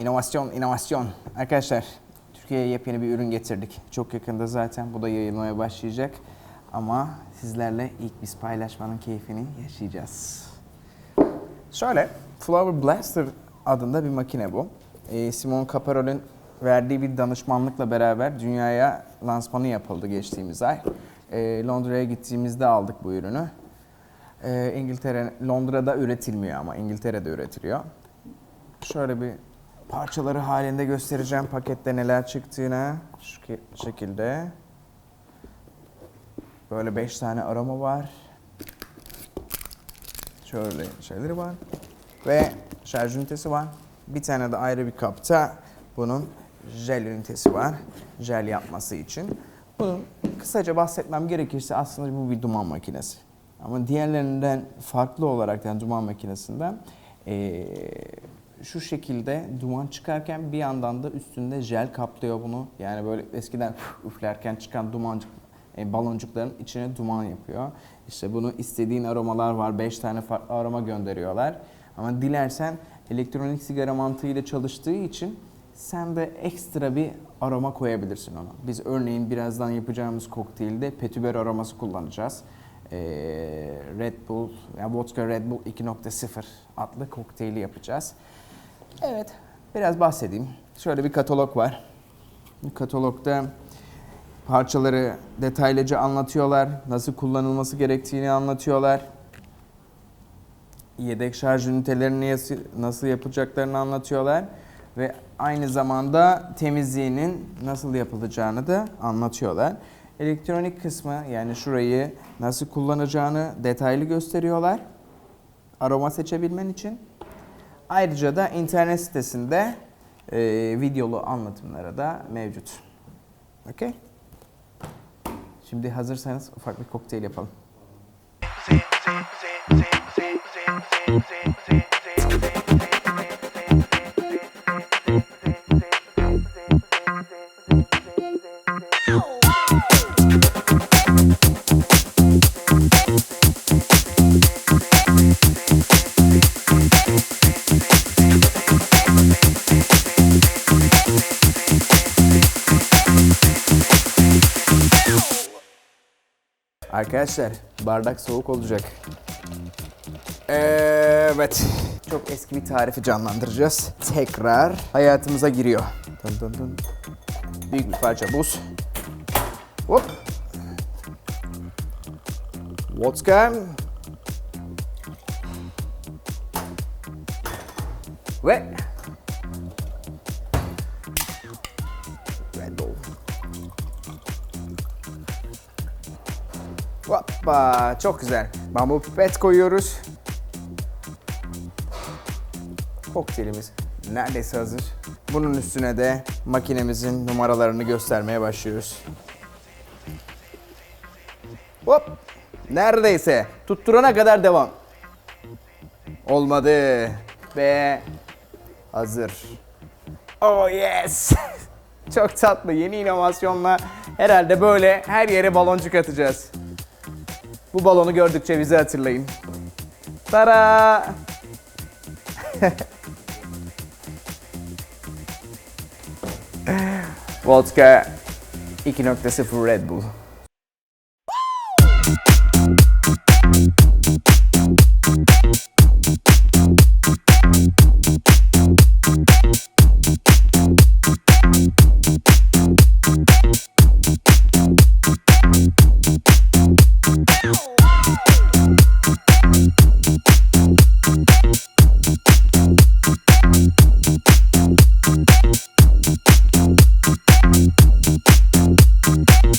İnovasyon, inovasyon. Arkadaşlar, Türkiye'ye yepyeni bir ürün getirdik. Çok yakında zaten bu da yayılmaya başlayacak. Ama sizlerle ilk biz paylaşmanın keyfini yaşayacağız. Şöyle, Flower Blaster adında bir makine bu. Ee, Simon Caparol'ün verdiği bir danışmanlıkla beraber dünyaya lansmanı yapıldı geçtiğimiz ay. Ee, Londra'ya gittiğimizde aldık bu ürünü. Ee, İngiltere, Londra'da üretilmiyor ama İngiltere'de üretiliyor. Şöyle bir parçaları halinde göstereceğim pakette neler çıktığını. Şu ki- şekilde. Böyle 5 tane aroma var. Şöyle şeyleri var. Ve şarj ünitesi var. Bir tane de ayrı bir kapta bunun jel ünitesi var. Jel yapması için. Bunun kısaca bahsetmem gerekirse aslında bu bir duman makinesi. Ama diğerlerinden farklı olarak yani duman makinesinden eee, şu şekilde duman çıkarken bir yandan da üstünde jel kaplıyor bunu. Yani böyle eskiden üflerken çıkan dumancık e, baloncukların içine duman yapıyor. İşte bunu istediğin aromalar var. 5 tane farklı aroma gönderiyorlar. Ama dilersen elektronik sigara mantığıyla çalıştığı için sen de ekstra bir aroma koyabilirsin ona. Biz örneğin birazdan yapacağımız kokteylde petüber aroması kullanacağız. Ee, Red Bull, yani vodka Red Bull 2.0 adlı kokteyli yapacağız. Evet, biraz bahsedeyim. Şöyle bir katalog var. Katalogda parçaları detaylıca anlatıyorlar. Nasıl kullanılması gerektiğini anlatıyorlar. Yedek şarj ünitelerini nasıl yapacaklarını anlatıyorlar. Ve aynı zamanda temizliğinin nasıl yapılacağını da anlatıyorlar. Elektronik kısmı yani şurayı nasıl kullanacağını detaylı gösteriyorlar. Aroma seçebilmen için. Ayrıca da internet sitesinde e, videolu anlatımları da mevcut. Okey? Şimdi hazırsanız ufak bir kokteyl yapalım. Arkadaşlar bardak soğuk olacak. Evet. Çok eski bir tarifi canlandıracağız. Tekrar hayatımıza giriyor. Dın dın dın. Büyük bir parça buz. Hop. Vodka. Ve Hoppa çok güzel. Bambu pipet koyuyoruz. Kokteylimiz neredeyse hazır. Bunun üstüne de makinemizin numaralarını göstermeye başlıyoruz. Hop! Neredeyse. Tutturana kadar devam. Olmadı. Ve hazır. Oh yes! Çok tatlı yeni inovasyonla herhalde böyle her yere baloncuk atacağız. Bu balonu gördükçe bizi hatırlayın. Tara! Vodka 2.0 Red Bull.